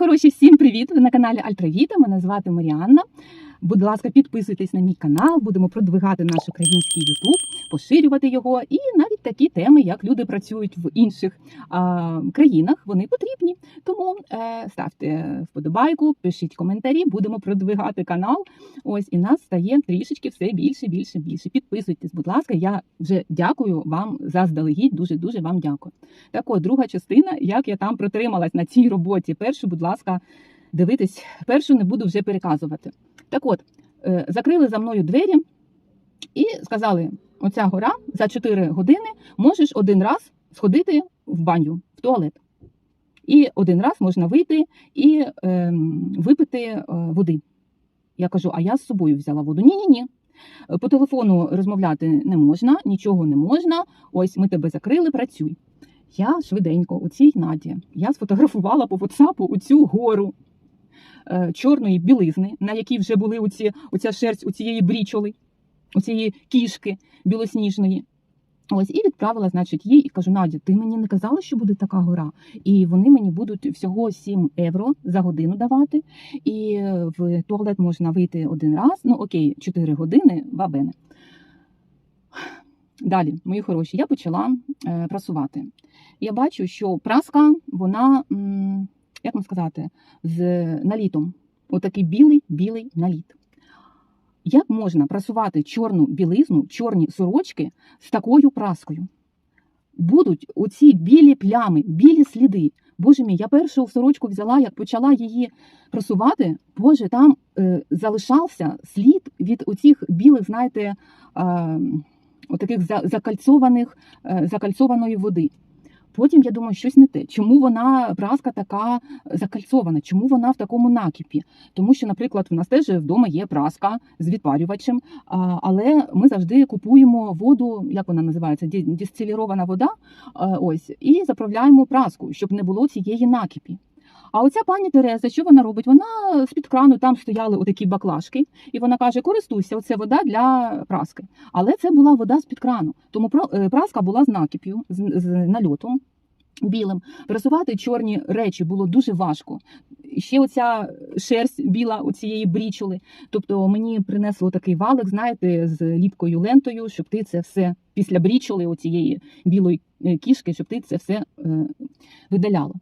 Хороші! Всім привіт! Ви на каналі Альтравіта. Мене звати Маріанна. Будь ласка, підписуйтесь на мій канал, будемо продвигати наш український Ютуб, поширювати його. І навіть такі теми, як люди працюють в інших а, країнах, вони потрібні. Тому е, ставте вподобайку, пишіть коментарі, будемо продвигати канал. Ось і нас стає трішечки все більше, більше, більше. Підписуйтесь, будь ласка. Я вже дякую вам заздалегідь. Дуже дуже вам дякую. Так от, друга частина, як я там протрималась на цій роботі. Першу, будь ласка, дивитись, першу не буду вже переказувати. Так от, е, закрили за мною двері і сказали: оця гора за 4 години можеш один раз сходити в баню, в туалет. І один раз можна вийти і е, випити води. Я кажу, а я з собою взяла воду. Ні, ні, ні. По телефону розмовляти не можна, нічого не можна. Ось ми тебе закрили, працюй. Я швиденько у цій наді я сфотографувала по WhatsApp у цю гору чорної білизни, на якій вже були оці, оця шерсть у цієї брічоли, у цієї кішки білосніжної. Ось і відправила, значить, їй і кажу: Надя, ти мені не казала, що буде така гора, і вони мені будуть всього 7 євро за годину давати. І е, в туалет можна вийти один раз. Ну окей, 4 години бабене. Далі, мої хороші, я почала е, прасувати. Я бачу, що праска, вона, м, як вам сказати, з налітом. Отакий білий білий наліт. Як можна прасувати чорну білизну, чорні сорочки з такою праскою? Будуть оці білі плями, білі сліди. Боже мій, я першу сорочку взяла, як почала її прасувати, Боже, там е, залишався слід від оцих білих, знаєте, е, отаких за- закальцованих, е, закальцованої води. Потім я думаю, щось не те. Чому вона праска така закальцована? Чому вона в такому накипі? Тому що, наприклад, в нас теж вдома є праска з відпарювачем, але ми завжди купуємо воду, як вона називається, дистилірована вода. Ось і заправляємо праску, щоб не було цієї накипі. А оця пані Тереза, що вона робить? Вона з-під крану там стояли отакі баклажки, і вона каже: користуйся, оце вода для праски. Але це була вода з-під крану. Тому е, праска була з накип'ю, з, з нальотом білим. Прасувати чорні речі було дуже важко. Ще оця шерсть біла у цієї брічули. Тобто мені принесло такий валик, знаєте, з ліпкою лентою, щоб ти це все після брічули, оцієї білої е, кішки, щоб ти це все е, видаляла.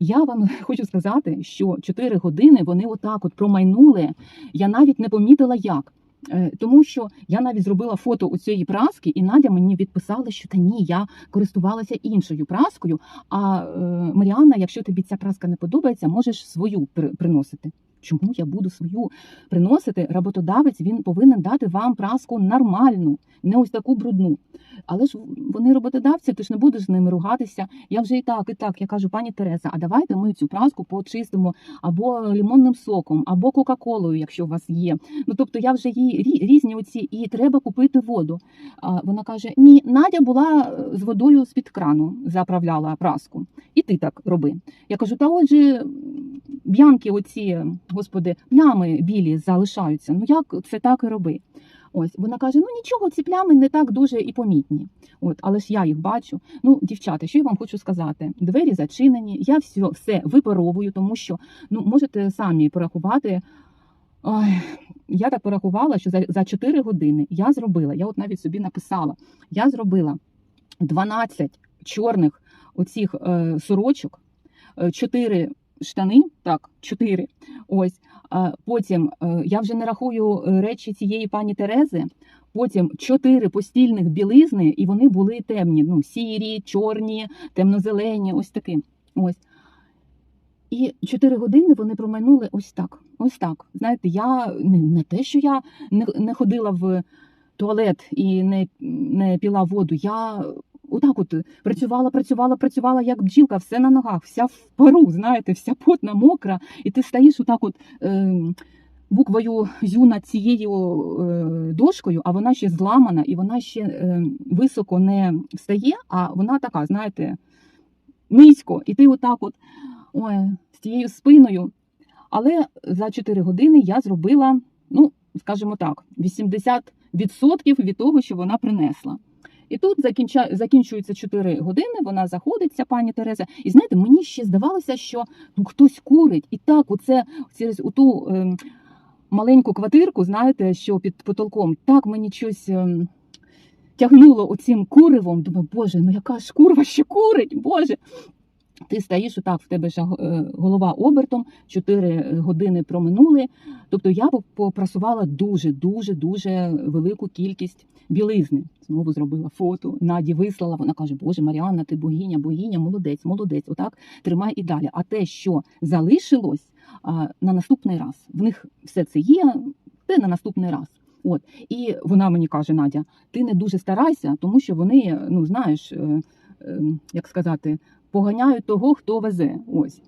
Я вам хочу сказати, що 4 години вони отак от промайнули. Я навіть не помітила як. Е, Тому що я навіть зробила фото у цієї праски, і Надя мені відписала, що та ні, я користувалася іншою праскою. А е, Маріанна, якщо тобі ця праска не подобається, можеш свою при- приносити. Чому я буду свою приносити? Роботодавець він повинен дати вам праску нормальну, не ось таку брудну. Але ж вони роботодавці, ти ж не будеш з ними ругатися. Я вже і так, і так. Я кажу, пані Тереза, а давайте ми цю праску почистимо або лімонним соком, або Кока-Колою, якщо у вас є. Ну тобто я вже їй різні оці, і треба купити воду. А вона каже: Ні, Надя була е, з водою з під крану, заправляла праску. І ти так роби. Я кажу, та отже, б'янки, оці, господи, плями білі залишаються. Ну як це так і роби? Ось вона каже: ну нічого, ці плями не так дуже і помітні. От, але ж я їх бачу. Ну, дівчата, що я вам хочу сказати? Двері зачинені, я все, все випаровую, тому що ну можете самі порахувати. Ой, я так порахувала, що за, за 4 години я зробила. Я от навіть собі написала: я зробила 12 чорних оцих е, сорочок, 4 штани, так, 4. Ось. Потім е, я вже не рахую е, речі цієї пані Терези. Потім чотири постільних білизни, і вони були темні, ну, сірі, чорні, темно-зелені, ось такі. Ось. І 4 години вони промайнули ось так. Ось так. Знаєте, я не, не те, що я не, не ходила в туалет і не, не піла воду. Я отак от працювала, працювала, працювала, як бджілка, все на ногах, вся в пару, знаєте, вся потна, мокра, і ти стоїш отак от. Е, Буквою Ю над цією е, дошкою, а вона ще зламана, і вона ще е, високо не встає, а вона така, знаєте, низько. І ти отак от ой, з тією спиною. Але за 4 години я зробила, ну, скажімо так, 80% від того, що вона принесла. І тут закінчується 4 години, вона заходить, ця пані Тереза. І знаєте, мені ще здавалося, що ну, хтось курить. І так, оце через ту е, маленьку квартирку, знаєте, що під потолком, так мені щось Е, тягнуло оцим куривом. Думаю, боже, ну яка ж курва ще курить, боже. Ти стоїш отак, в тебе ж е, голова обертом, 4 години проминули. Тобто я поп- попрасувала дуже, дуже, велику кількість білизни. Знову зробила фото. Наді вислала. Вона каже: Боже, Маріанна, ти богиня, богиня, молодець, молодець. Отак тримай і далі. А те, що залишилось на наступний раз, в них все це є, це на наступний раз. От і вона мені каже: Надя, ти не дуже старайся, тому що вони, ну знаєш, е, е, як сказати, поганяють того, хто везе. Ось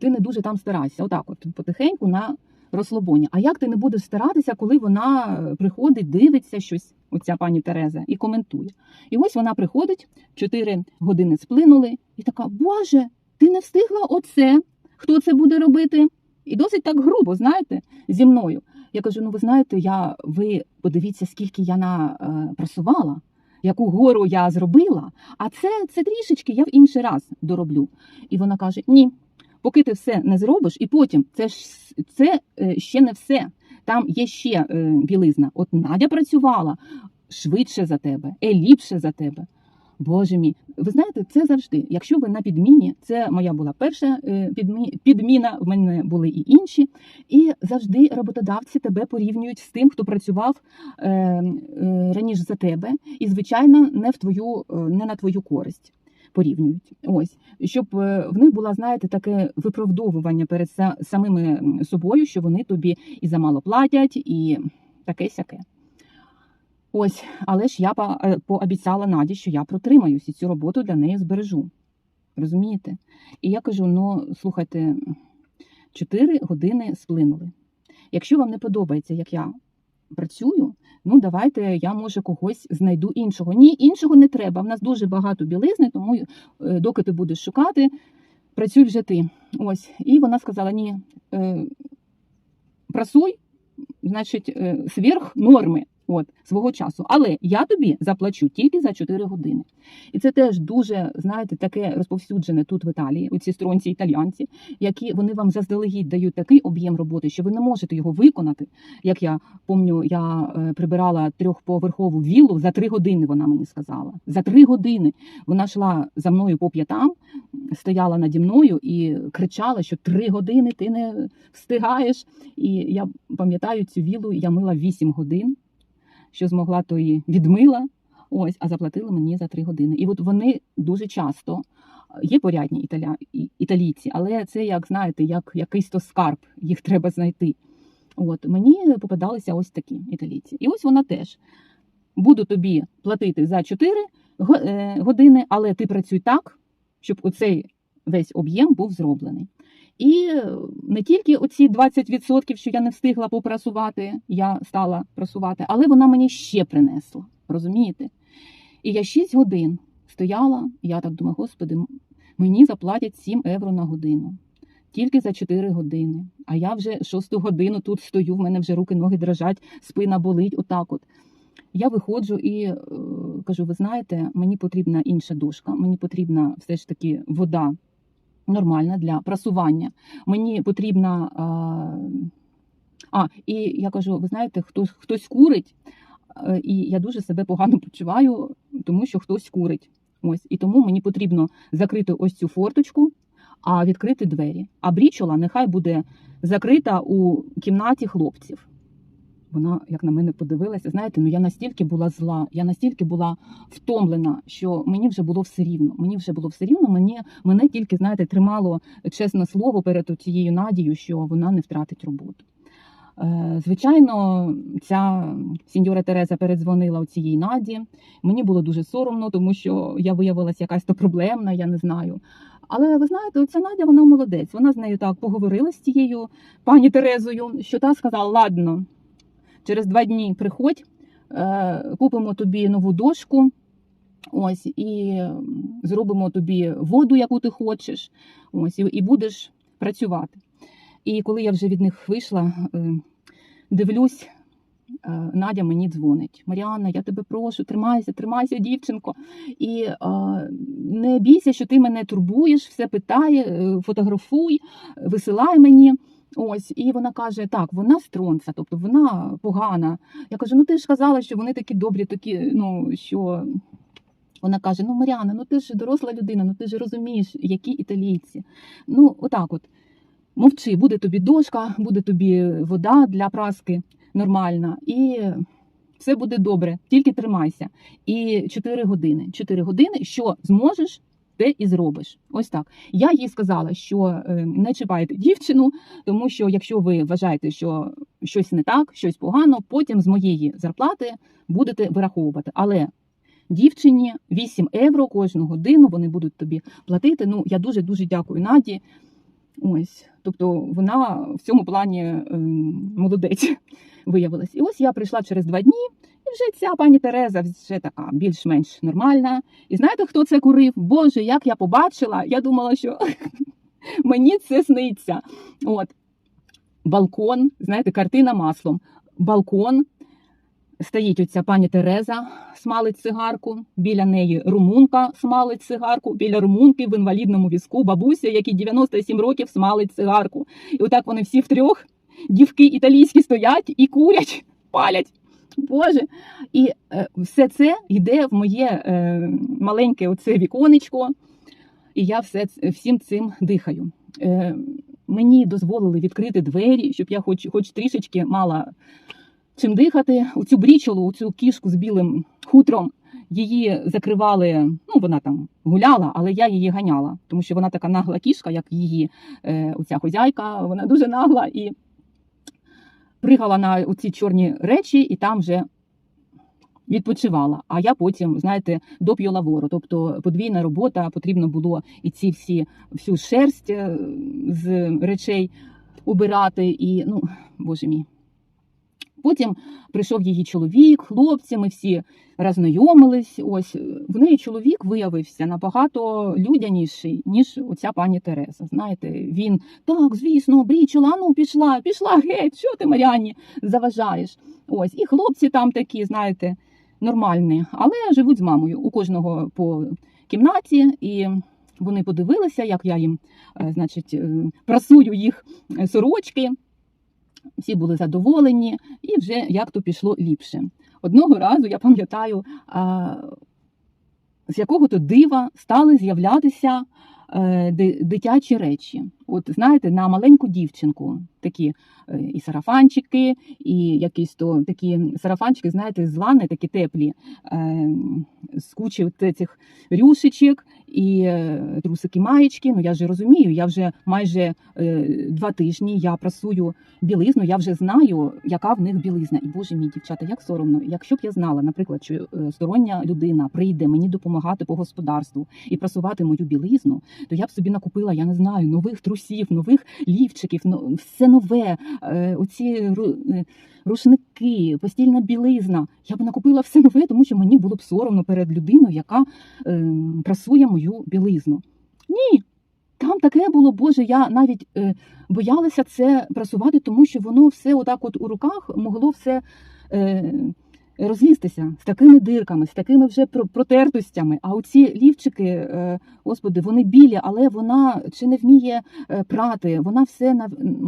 ти не дуже там старайся. Отак, от потихеньку на розслабоні. А як ти не будеш старатися, коли вона приходить, дивиться щось, оця пані Тереза, і коментує. І ось вона приходить, 4 години сплинули, і така: Боже, ти не встигла оце. Хто це буде робити? І досить так грубо, знаєте, зі мною. Я кажу: ну ви знаєте, я ви подивіться, скільки я на е, просувала, яку гору я зробила, а це, це трішечки я в інший раз дороблю. І вона каже: Ні, поки ти все не зробиш, і потім це ж це е, ще не все. Там є ще е, білизна. От Надя працювала швидше за тебе, е, ліпше за тебе. Боже мій, ви знаєте, це завжди. Якщо ви на підміні, це моя була перша е, підміна, в мене були і інші. І завжди роботодавці тебе порівнюють з тим, хто працював е, е, раніше за тебе, і звичайно, не в твою, не на твою користь. Порівнюють ось, щоб в них було, знаєте, таке виправдовування перед самими собою, що вони тобі і замало платять, і таке сяке. Ось, але ж я е, пообіцяла Наді, що я протримаюсь і цю роботу для неї збережу. Розумієте? І я кажу: ну, слухайте, 4 години сплинули. Якщо вам не подобається, як я працюю, ну давайте я може когось знайду іншого. Ні, іншого не треба. В нас дуже багато білизни, тому е, доки ти будеш шукати, працюй вже ти. Ось. І вона сказала: ні, е, прасуй, значить, сверх норми. От свого часу, але я тобі заплачу тільки за 4 години, і це теж дуже знаєте таке розповсюджене тут в Італії. Оці стронці італіянці, які вони вам заздалегідь дають такий об'єм роботи, що ви не можете його виконати. Як я пам'ятаю, я е, прибирала трьохповерхову віллу за три години. Вона мені сказала. За три години вона йшла за мною по п'ятам, стояла наді мною і кричала, що три години ти не встигаєш. І я пам'ятаю цю віллу, я мила 8 годин, що змогла, то і відмила. Ось, а заплатили мені за три години. І от вони дуже часто є порядні італя... італійці, але це, як знаєте, як якийсь то скарб, їх треба знайти. От мені попадалися ось такі італійці. І ось вона теж. Буду тобі платити за 4 е, години, але ти працюй так, щоб оцей весь об'єм був зроблений. І не тільки оці 20%, що я не встигла попрасувати, я стала прасувати, але вона мені ще принесла. Розумієте? І я 6 годин стояла, я так думаю, господи, мені заплатять 7 євро на годину. Тільки за 4 години. А я вже 6 годину тут стою, в мене вже руки, ноги дрожать, спина болить, отак от. Я виходжу і е, кажу: ви знаєте, мені потрібна інша дошка, мені потрібна все ж таки вода нормальна для прасування. Мені потрібна. А, а і я кажу: ви знаєте, хтось, хтось курить, е, і я дуже себе погано почуваю, тому що хтось курить. Ось і тому мені потрібно закрити ось цю форточку, а відкрити двері. А брічола нехай буде закрита у кімнаті хлопців. Вона, як на мене, подивилася. Знаєте, ну я настільки була зла, я настільки була втомлена, що мені вже було все рівно. Мені вже було все рівно. Мені мене тільки знаєте тримало чесне слово перед цією надією, що вона не втратить роботу. Е, Звичайно, ця сіньора Тереза передзвонила у цієї наді. Мені було дуже соромно, тому що я виявилася якась то проблемна, я не знаю. Але ви знаєте, ця Надя вона молодець. Вона з нею так поговорила з цією пані Терезою, що та сказала: ладно, через два дні приходь, е, купимо тобі нову дошку. Ось і зробимо тобі воду, яку ти хочеш. Ось і, будеш працювати. І коли я вже від них вийшла, е, дивлюсь, е, Надя мені дзвонить. Маріанна, я тебе прошу, тримайся, тримайся, дівчинко. І не бійся, що ти мене турбуєш, все питає, фотографуй, висилай мені. Ось, і вона каже: так, вона стронця, тобто вона погана. Я кажу: ну ти ж казала, що вони такі добрі, такі, ну що. Вона каже: Ну, Маріана, ну ти ж доросла людина, ну ти ж розумієш, які італійці. Ну, отак от. Мовчи, буде тобі дошка, буде тобі вода для праски нормальна, і все буде добре, тільки тримайся. І 4 години. 4 години, що зможеш, те і зробиш. Ось так. Я їй сказала, що е, не чіпайте дівчину, тому що якщо ви вважаєте, що щось не так, щось погано, потім з моєї зарплати будете вираховувати. Але дівчині 8 євро кожну годину вони будуть тобі платити. Ну, я дуже дуже дякую Наді. Ось, тобто вона в цьому плані ем, молодець виявилась. І ось я прийшла через два дні, і вже ця пані Тереза вже така більш-менш нормальна. І знаєте, хто це курив? Боже, як я побачила, я думала, що мені це сниться. От. Балкон, знаєте, картина маслом. Балкон. Стоїть оця пані Тереза, смалить цигарку, біля неї румунка смалить цигарку, біля румунки в інвалідному візку бабуся, якій 97 років смалить цигарку. І отак вони всі втрьох, дівки італійські стоять і курять, палять. Боже, і е, все це йде в моє е, маленьке оце віконечко, і я все, всім цим дихаю. Е, мені дозволили відкрити двері, щоб я хоч, хоч трішечки мала чим дихати. У цю брічолу, у цю кішку з білим хутром, її закривали. Ну, вона там гуляла, але я її ганяла, тому що вона така нагла кішка, як її е, оця хозяйка, вона дуже нагла і пригала на ці чорні речі, і там вже відпочивала. А я потім, знаєте, доп'ю лавору. Тобто подвійна робота, потрібно було і ці всі всю шерсть е, з речей убирати. І ну, боже мій. Потім прийшов її чоловік, хлопці, ми всі роззнайомились. Ось в неї чоловік виявився набагато людяніший, ніж оця пані Тереза. Знаєте, він так, звісно, брічила, ну пішла, пішла геть, що ти Маріанні заважаєш? Ось, і хлопці там такі, знаєте, нормальні, але живуть з мамою. У кожного по кімнаті, і вони подивилися, як я їм, е, значить, е, прасую їх е, сорочки. Всі були задоволені, і вже як то пішло ліпше. Одного разу я пам'ятаю, з якого то дива стали з'являтися е, дитячі речі. От знаєте, на маленьку дівчинку такі е, і сарафанчики, і якісь то такі сарафанчики, знаєте, з лани, такі теплі, е, з кучі цих рюшечок і е, трусики маєчки. Ну я ж розумію, я вже майже два тижні я прасую білизну, я вже знаю, яка в них білизна. І боже мій дівчата, як соромно. Якщо б я знала, наприклад, що стороння людина прийде мені допомагати по господарству і прасувати мою білизну, то я б собі накупила, я не знаю, нових трусів, нових лівчиків, ну, все нове, е, оці е, рушники, постільна білизна. Я б накупила все нове, тому що мені було б соромно перед людиною, яка е, прасує мою білизну. Ні. Там таке було, Боже, я навіть е, боялася це прасувати, тому що воно все отак от у руках могло все розлізтися з такими дирками, з такими вже про- протертостями. А оці лівчики, е, господи, вони білі, але вона чи не вміє е, прати. Вона все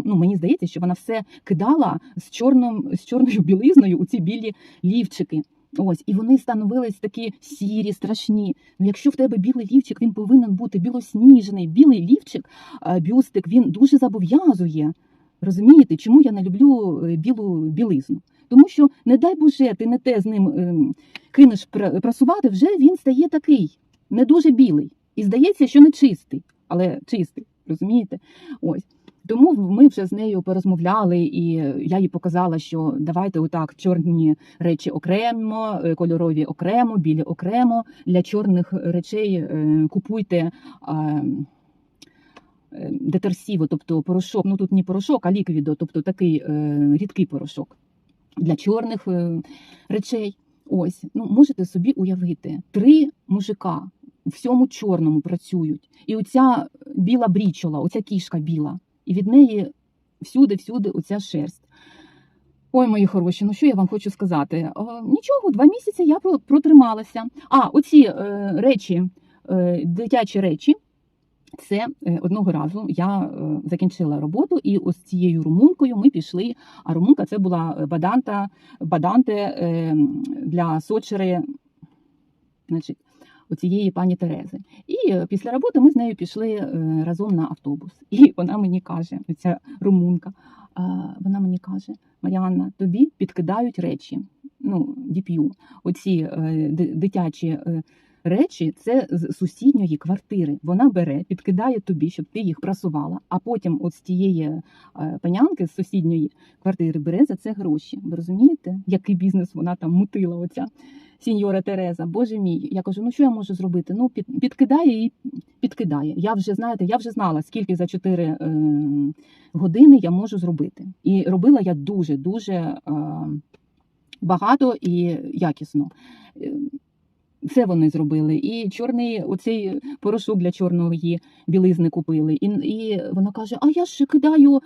ну мені здається, що вона все кидала з чорним з чорною білизною у ці білі лівчики. Ось, і вони становились такі сірі, страшні. Ну, якщо в тебе білий лівчик, він повинен бути білосніжний. Білий лівчик, е, бюстик, він дуже зобов'язує. Розумієте, чому я не люблю білу білизну? Тому що, не дай Боже, ти не те з ним ем, кинеш прасувати, вже він стає такий, не дуже білий. І здається, що не чистий, але чистий, розумієте? Ось. Тому ми вже з нею порозмовляли, і я їй показала, що давайте отак чорні речі окремо, е, кольорові окремо, білі окремо. Для чорних речей е, купуйте. е, е, Детерсіво, тобто порошок, ну тут не порошок, а ліквідо, тобто такий е, рідкий порошок для чорних е, речей. Ось, ну можете собі уявити, три мужика у всьому чорному працюють, і оця біла брічола, оця кішка біла, і від неї всюди-всюди оця шерсть. Ой, мої хороші, ну що я вам хочу сказати? Нічого, два місяці я протрималася. А, оці е, речі, е, дитячі речі. Це е, одного разу я е, закінчила роботу, і ось цією румункою ми пішли. А румунка це була е, баданта, баданте для сочери, значить, оцієї пані Терези. І після роботи ми з нею пішли разом на автобус. І вона мені каже, ця румунка, вона мені каже: Маріанна, тобі підкидають речі. Ну, діп'ю. Оці дитячі речі це з сусідньої квартири. Вона бере, підкидає тобі, щоб ти їх прасувала, а потім от з тієї е, панянки з сусідньої квартири бере за це гроші. Ви розумієте, який бізнес вона там мутила? Оця сіньора Тереза. Боже мій. Я кажу, ну що я можу зробити? Ну, під, підкидає і підкидає. Я вже знаєте, я вже знала, скільки за 4 е, години я можу зробити. І робила я дуже дуже е, багато і якісно. Це вони зробили. І чорний оцей порошок для чорної білизни купили. І, і вона каже: А я ж кидаю,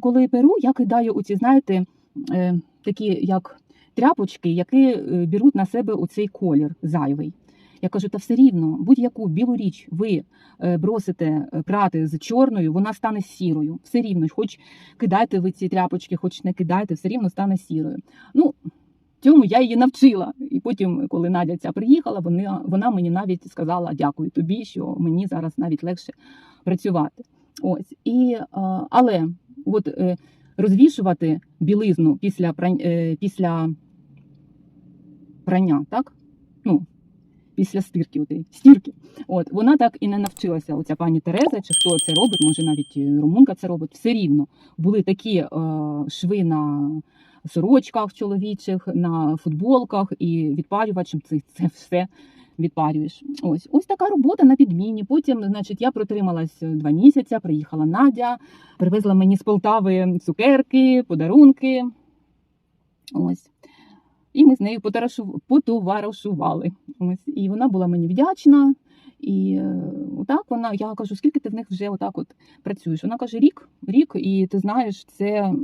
коли перу, я кидаю оці, знаєте, е, такі як тряпочки, які е, беруть на себе оцей колір зайвий. Я кажу, та все рівно, будь-яку білу річ ви е, бросите е, прати з чорною, вона стане сірою. Все рівно, хоч кидайте ви ці тряпочки, хоч не кидайте, все рівно стане сірою. Ну, цьому я її навчила. І потім, коли Надя ця приїхала, вона, вона мені навіть сказала дякую тобі, що мені зараз навіть легше працювати. Ось і але от е, розвішувати білизну після е, після прання, так? Ну, після стирки, отої, стірки. От вона так і не навчилася. Оця пані Тереза, чи хто це робить, може навіть е, румунка це робить. Все рівно були такі е, шви на сорочках чоловічих, на футболках і відпарювачем. Це, це все відпарюєш. Ось ось така робота на підміні. Потім, значить, я протрималась два місяці. Приїхала Надя, привезла мені з Полтави цукерки, подарунки. Ось. І ми з нею потоваришували. І вона була мені вдячна. І е, отак вона, я кажу, скільки ти в них вже отак от працюєш? Вона каже, рік, рік, і ти знаєш, це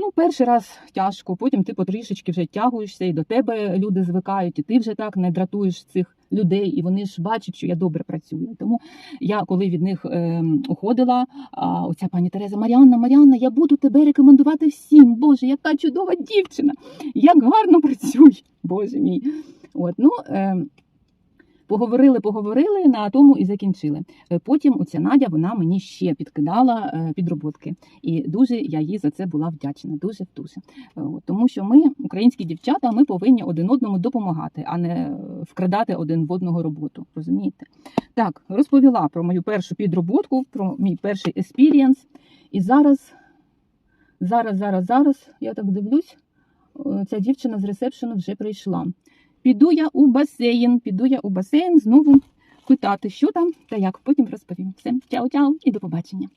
ну, перший раз тяжко, потім ти потрішечки вже тягуєшся, і до тебе люди звикають, і ти вже так не дратуєш цих людей, і вони ж бачать, що я добре працюю. Тому я, коли від них е, уходила, а, оця пані Тереза Маріанна, Маріанна, я буду тебе рекомендувати всім. Боже, яка чудова дівчина! Як гарно працює, Боже мій. От, ну, е, Поговорили, поговорили, на тому і закінчили. Е, Потім оця Надя вона мені ще підкидала е, підроботки, і дуже я їй за це була вдячна. Дуже дуже. Е, Тому що ми, українські дівчата, ми повинні один одному допомагати, а не вкрадати один в одного роботу. Розумієте? Так, розповіла про мою першу підроботку, про мій перший еспірієнс. І зараз, зараз, зараз, зараз, я так дивлюсь, ця дівчина з ресепшену вже прийшла. Піду я у басейн, піду я у басейн знову питати, що там та як. Потім розповім. Все, чао-чао і до побачення.